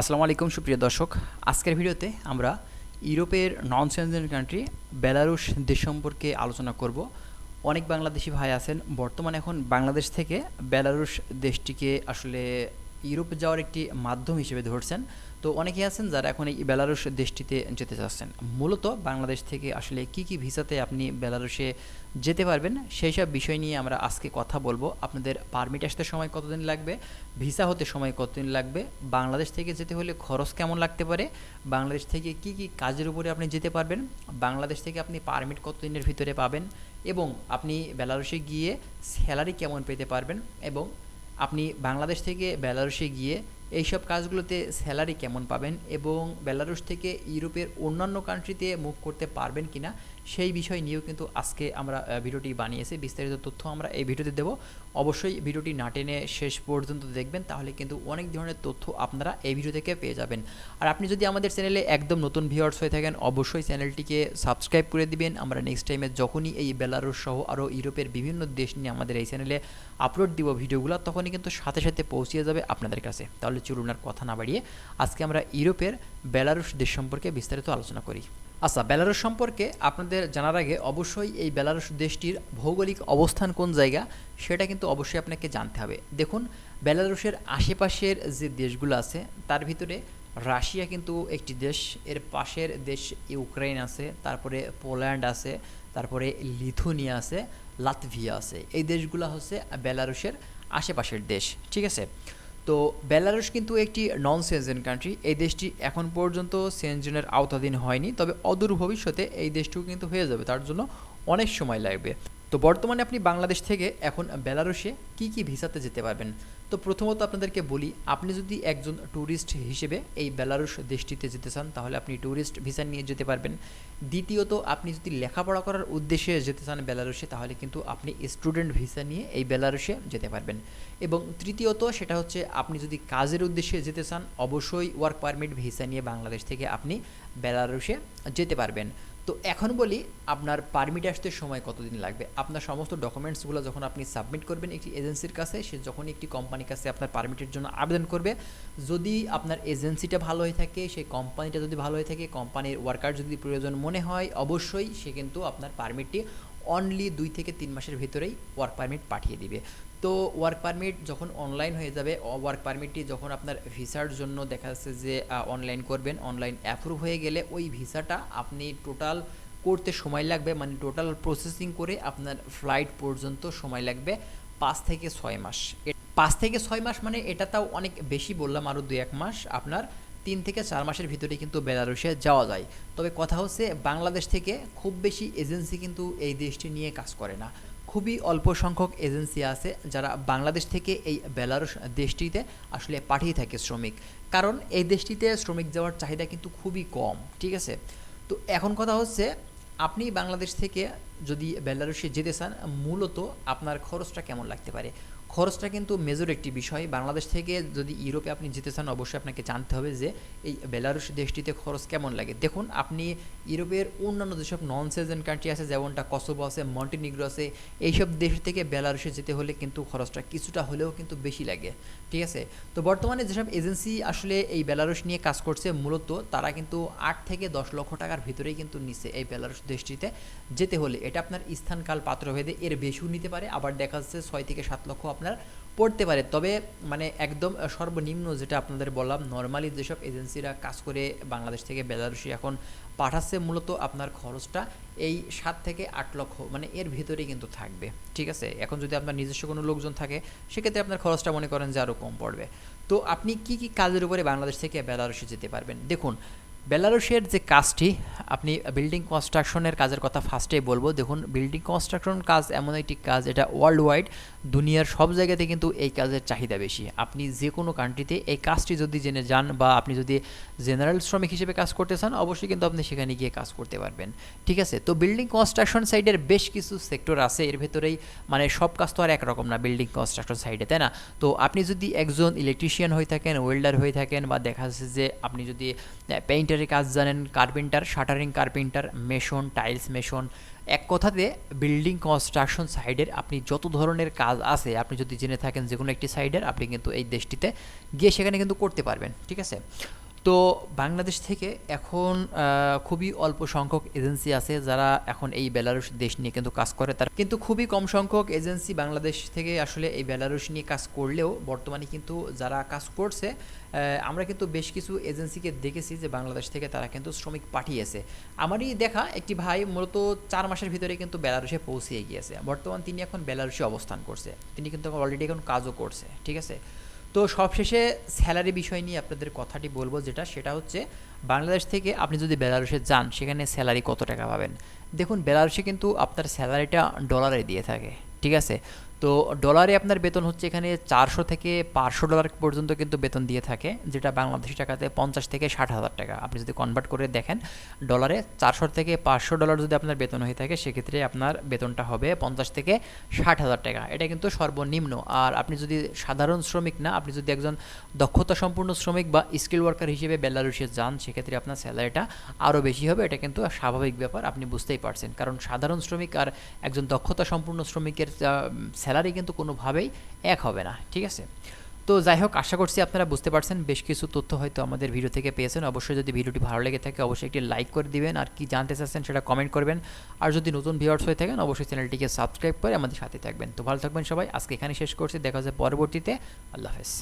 আসসালামু আলাইকুম, সুপ্রিয় দর্শক। আজকের ভিডিওতে আমরা ইউরোপের নন সেনজেন কান্ট্রি বেলারুশ দেশ সম্পর্কে আলোচনা করব। অনেক বাংলাদেশি ভাই আছেন। বর্তমানে এখন বাংলাদেশ থেকে বেলারুশ দেশটিকে আসলে ইউরোপে যাওয়ার একটি মাধ্যম হিসেবে ধরছেন। তো অনেকেই আছেন যারা এখন এই বেলারুশ দেশটিতে যেতে চাচ্ছেন। মূলত বাংলাদেশ থেকে আসলে কি কি ভিসাতে আপনি বেলারুশে যেতে পারবেন, সেই সব বিষয় নিয়ে আমরা আজকে কথা বলব। আপনাদের পারমিট আসতে সময় কতদিন লাগবে, ভিসা হতে সময় কতদিন লাগবে, বাংলাদেশ থেকে যেতে হলে খরচ কেমন লাগতে পারে, বাংলাদেশ থেকে কি কি কাজের উপরে আপনি যেতে পারবেন, বাংলাদেশ থেকে আপনি পারমিট কতদিনের ভিতরে পাবেন, এবং আপনি বেলারুশে গিয়ে স্যালারি কেমন পেতে পারবেন, এবং আপনি বাংলাদেশ থেকে বেলারুশে গিয়ে এইসব কাজগুলোতে স্যালারি কেমন পাবেন এবং বেলারুশ থেকে ইউরোপের অন্যান্য কান্ট্রিতে মুভ করতে পারবেন কিনা, সেই বিষয় নিয়েও কিন্তু আজকে আমরা ভিডিওটি বানিয়েছি। বিস্তারিত তথ্য আমরা এই ভিডিওতে দেব। অবশ্যই ভিডিওটি না টেনে শেষ পর্যন্ত দেখবেন, তাহলে কিন্তু অনেক ধরনের তথ্য আপনারা এই ভিডিও থেকে পেয়ে যাবেন। আর আপনি যদি আমাদের চ্যানেলে একদম নতুন ভিউয়ার্স হয়ে থাকেন, অবশ্যই চ্যানেলটিকে সাবস্ক্রাইব করে দিবেন। আমরা নেক্সট টাইমে যখনই এই বেলারুশ সহ আরও ইউরোপের বিভিন্ন দেশ নিয়ে আমাদের এই চ্যানেলে আপলোড দিব ভিডিওগুলো, তখনই কিন্তু সাথে সাথে পৌঁছিয়ে যাবে আপনাদের কাছে। তাহলে চলুন আর কথা না বাড়িয়ে আজকে আমরা ইউরোপের বেলারুশ দেশ সম্পর্কে বিস্তারিত আলোচনা করি। আচ্ছা বেলারুশ সম্পর্কে আপনাদের জানার আগে অবশ্যই এই বেলারুশ দেশটির ভৌগোলিক অবস্থান কোন জায়গা সেটা কিন্তু অবশ্যই আপনাকে জানতে হবে। দেখুন, বেলারুশের আশেপাশের যে দেশগুলো আছে, তার ভিতরে রাশিয়া কিন্তু একটি দেশ, এর পাশের দেশ ইউক্রেন আছে, তারপরে পোল্যান্ড আছে, তারপরে লিথুনিয়া আছে, লাতভিয়া আছে। এই দেশগুলো হচ্ছে বেলারুশের আশেপাশের দেশ, ঠিক আছে? তো বেলারুশ কিন্তু একটি নন সেনজেন কান্ট্রি এই দেশটি এখন পর্যন্ত সেনজেনের আওতাধীন হয়নি, তবে অদূর ভবিষ্যতে এই দেশটিও কিন্তু হয়ে যাবে, তার জন্য অনেক সময় লাগবে। তো বর্তমানে আপনি বাংলাদেশ থেকে এখন বেলারুশে কি কি ভিসাতে যেতে পারবেন? তো প্রথমত আপনাদেরকে বলি, আপনি যদি একজন ট্যুরিস্ট হিসেবে এই বেলারুশ দেশটিতে যেতে চান, তাহলে আপনি ট্যুরিস্ট ভিসা নিয়ে যেতে পারবেন। দ্বিতীয়ত, আপনি যদি লেখাপড়া করার উদ্দেশ্যে যেতে চান বেলারুশে, তাহলে কিন্তু আপনি স্টুডেন্ট ভিসা নিয়ে এই বেলারুশে যেতে পারবেন। এবং তৃতীয়ত, সেটা হচ্ছে আপনি যদি কাজের উদ্দেশ্যে যেতে চান, অবশ্যই ওয়ার্ক পারমিট ভিসা নিয়ে বাংলাদেশ থেকে আপনি বেলারুশে যেতে পারবেন। তো এখন বলি, আপনার পারমিট আসতে সময় কতদিন লাগবে? আপনার সমস্ত ডকুমেন্টসগুলো যখন আপনি সাবমিট করবেন একটি এজেন্সির কাছে, সে যখন একটি কোম্পানির কাছে আপনার পারমিটের জন্য আবেদন করবে। যদি আপনার এজেন্সিটা ভালো হয়ে থাকে, সেই কোম্পানিটা যদি ভালো হয়ে থাকে কোম্পানির ওয়ার্কার যদি প্রয়োজন মনে হয়, অবশ্যই সে কিন্তু আপনার পারমিটটি অনলি দুই থেকে তিন মাসের ভিতরেই ওয়ার্ক পারমিট পাঠিয়ে দিবে। তো ওয়ার্ক পারমিট যখন অনলাইন হয়ে যাবে ওয়ার্ক পারমিটটি যখন আপনার ভিসার জন্য দেখা যাচ্ছে যে অনলাইন করবেন অনলাইন অ্যাপ্রুভ হয়ে গেলে ওই ভিসাটা আপনি টোটাল করতে সময় লাগবে মানে টোটাল প্রসেসিং করে আপনার ফ্লাইট পর্যন্ত সময় লাগবে পাঁচ থেকে ছয় মাস। পাঁচ থেকে ছয় মাস মানে এটা তাও অনেক বেশি বললাম আরও দু এক মাস আপনার তিন থেকে চার মাসের ভিতরে কিন্তু বেলারুশে যাওয়া যায়। তবে কথা হচ্ছে, বাংলাদেশ থেকে খুব বেশি এজেন্সি কিন্তু এই দেশটি নিয়ে কাজ করে না। খুবই অল্প সংখ্যক এজেন্সি আছে যারা বাংলাদেশ থেকে এই বেলারুশ দেশটিতে আসলে পাঠিয়ে থাকে শ্রমিক। কারণ এই দেশটিতে শ্রমিক যাওয়ার চাহিদা কিন্তু খুবই কম, ঠিক আছে? তো এখন কথা হচ্ছে, আপনি বাংলাদেশ থেকে যদি বেলারুশে যেতে চান, মূলত আপনার খরচটা কেমন লাগতে পারে? খরচটা কিন্তু মেজর একটি বিষয়। বাংলাদেশ থেকে যদি ইউরোপে আপনি যেতে চান, অবশ্যই আপনাকে জানতে হবে যে এই বেলারুশ দেশটিতে খরচ কেমন লাগে। দেখুন, আপনি ইউরোপের অন্যান্য যেসব নন সেজেন কান্ট্রি আছে, যেমনটা কসোভো আছে মন্টিনিগ্রো আছে, এইসব দেশ থেকে বেলারুশে যেতে হলে কিন্তু খরচটা কিছুটা হলেও কিন্তু বেশি লাগে। ঠিক আছে? তো বর্তমানে যেসব এজেন্সি আসলে এই বেলারুশ নিয়ে কাজ করছে, মূলত তারা কিন্তু আট থেকে দশ লক্ষ টাকার ভিতরেই কিন্তু নিচ্ছে এই বেলারুশ দেশটিতে যেতে হলে। এটা আপনার স্থানকাল পাত্রভেদে এর বেশিও নিতে পারে, আবার দেখা যাচ্ছে ছয় থেকে সাত লক্ষ আপনার পড়তে পারে। তবে মানে একদম সর্বনিম্ন যেটা আপনাদের বললাম নর্মালি যেসব এজেন্সিরা কাজ করে বাংলাদেশ থেকে বেলারুশি এখন পাঠাচ্ছে, মূলত আপনার খরচটা এই সাত থেকে আট লক্ষ মানে এর ভিতরেই কিন্তু থাকবে। ঠিক আছে? এখন যদি আপনার নিজস্ব কোনো লোকজন থাকে, সেক্ষেত্রে আপনার খরচটা মনে করেন যে আরও কম পড়বে। তো আপনি কি কি কাজের উপরে বাংলাদেশ থেকে বেলারুশে যেতে পারবেন? দেখুন বেলারুশের যে কাজটি, আপনি বিল্ডিং কনস্ট্রাকশনের কাজের কথা ফার্স্টেই বলব। দেখুন বিল্ডিং কনস্ট্রাকশন কাজ এমন একটি কাজ, এটা ওয়ার্ল্ড ওয়াইড দুনিয়ার সব জায়গাতে কিন্তু এই কাজের চাহিদা বেশি। আপনি যে কোনো কান্ট্রিতে এই কাজটি যদি জেনে যান বা আপনি যদি জেনারেল শ্রমিক হিসেবে কাজ করতে চান, অবশ্যই কিন্তু আপনি সেখানে গিয়ে কাজ করতে পারবেন। ঠিক আছে? তো বিল্ডিং কনস্ট্রাকশন সাইডের বেশ কিছু সেক্টর আছে। এর ভেতরেই মানে সব কাজ তো আর একরকম না বিল্ডিং কনস্ট্রাকশন সাইডে তাই না? তো আপনি যদি একজন ইলেকট্রিশিয়ান হয়ে থাকেন ওয়েল্ডার হয়ে থাকেন বা দেখা যাচ্ছে যে আপনি যদি পেইন্টার কার্পেন্টারের কাজ জানেন carpenter shuttering carpenter mason tiles mason এক কথাতে বিল্ডিং কনস্ট্রাকশন সাইডের আপনি যত ধরনের কাজ আছে, আপনি যদি জেনে থাকেন যে কোনো একটি সাইডের আপনি কিন্তু এই দেশটিতে গিয়ে সেখানে কিন্তু করতে পারবেন, ঠিক আছে? তো বাংলাদেশ থেকে এখন খুবই অল্প সংখ্যক এজেন্সি আছে যারা এখন এই বেলারুশ দেশ নিয়ে কিন্তু কাজ করে। তার কিন্তু খুবই কম সংখ্যক এজেন্সি বাংলাদেশ থেকে আসলে এই বেলারুশ নিয়ে কাজ করলেও বর্তমানে কিন্তু যারা কাজ করছে আমরা কিন্তু বেশ কিছু এজেন্সিকে দেখেছি যে বাংলাদেশ থেকে তারা কিন্তু শ্রমিক পাঠিয়েছে। আমারই দেখা একটি ভাই মূলত চার মাসের ভিতরে কিন্তু বেলারুশে পৌঁছিয়ে গিয়েছে। বর্তমান তিনি এখন বেলারুশে অবস্থান করছে। তিনি কিন্তু অলরেডি এখন কাজও করছে, ঠিক আছে? তো সবশেষে স্যালারি বিষয় নিয়ে আপনাদের কথাটি বলব, যেটা সেটা হচ্ছে বাংলাদেশ থেকে আপনি যদি বেলারুশে যান, সেখানে স্যালারি কত টাকা পাবেন? দেখুন, বেলারুশে কিন্তু আপনার স্যালারিটা ডলারে দিয়ে থাকে, ঠিক আছে? তো ডলারে আপনার বেতন হচ্ছে এখানে চারশো থেকে পাঁচশো ডলার পর্যন্ত কিন্তু বেতন দিয়ে থাকে, যেটা বাংলাদেশি টাকাতে পঞ্চাশ থেকে ষাট হাজার টাকা। আপনি যদি কনভার্ট করে দেখেন ডলারে চারশো থেকে পাঁচশো ডলার যদি আপনার বেতন হয়ে থাকে, সেক্ষেত্রে আপনার বেতনটা হবে পঞ্চাশ থেকে ষাট হাজার টাকা। এটা কিন্তু সর্বনিম্ন। আর আপনি যদি সাধারণ শ্রমিক না, আপনি যদি একজন দক্ষতা সম্পূর্ণ শ্রমিক বা স্কিল ওয়ার্কার হিসেবে বেলারুশে যান, সেক্ষেত্রে আপনার স্যালারিটা আরও বেশি হবে। এটা কিন্তু স্বাভাবিক ব্যাপার, আপনি বুঝতেই পারছেন। কারণ সাধারণ শ্রমিক আর একজন দক্ষতা সম্পূর্ণ শ্রমিকের স্যালারি কিন্তু কোনোভাবেই এক হবে না, ঠিক আছে? তো যাই হোক, আশা করছি আপনারা বুঝতে পারছেন, বেশ কিছু তথ্য হয়তো আমাদের ভিডিও থেকে পেয়েছেন। অবশ্যই যদি ভিডিওটি ভালো লেগে থাকে, অবশ্যই একটি লাইক করে দিবেন। আর কি জানতে চাচ্ছেন সেটা কমেন্ট করবেন। আর যদি নতুন ভিউয়ার্স হয়ে থাকেন, অবশ্যই চ্যানেলটিকে সাবস্ক্রাইব করে আমাদের সাথে থাকবেন। তো ভালো থাকবেন সবাই। আজকে এখানে শেষ করছি। দেখা যায় পরবর্তীতে। আল্লাহ হাফেজ।